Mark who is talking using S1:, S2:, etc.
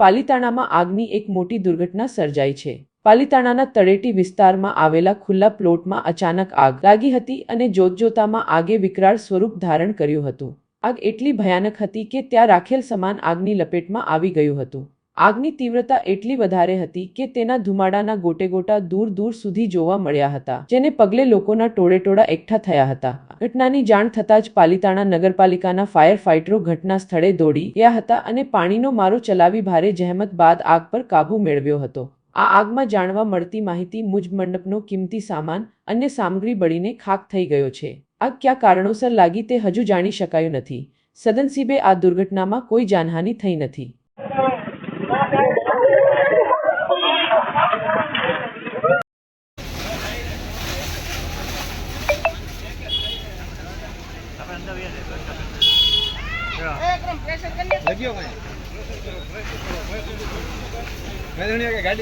S1: પાલિતાણામાં આગની એક મોટી દુર્ઘટના સર્જાઈ છે. પાલિતાણાના તળેટી વિસ્તારમાં આવેલા ખુલ્લા પ્લોટમાં અચાનક આગ લાગી હતી અને જોતજોતામાં આગે વિકરાળ સ્વરૂપ ધારણ કર્યું હતું. આગ એટલી ભયાનક હતી કે ત્યાં રાખેલ સમાન આગની લપેટમાં આવી ગયું હતું. આગની તીવ્રતા એટલી વધારે હતી કે તેના ધુમાડાના ગોટેગોટા દૂર દૂર સુધી જોવા મળ્યા હતા, જેને પગલે લોકોના ટોળેટોળા એકઠા થયા હતા. ઘટનાની જાણ થતાં જ પાલિતાણા નગરપાલિકાના ફાયર ફાઇટરો ઘટના સ્થળે દોડી ગયા હતા અને પાણીનો મારો ચલાવી ભારે જહેમત બાદ આગ પર કાબૂ મેળવ્યો હતો. આ આગમાં જાણવા મળતી માહિતી મુજબ મંડપનો કિંમતી સામાન અન્ય સામગ્રી બળીને ખાક થઈ ગયો છે. આગ કયા કારણોસર લાગી તે હજુ જાણી શકાયું નથી. સદનસીબે આ દુર્ઘટનામાં કોઈ જાનહાનિ થઈ નથી.
S2: લગ્યો કઈ મેં જાણ્યું કે ગાડી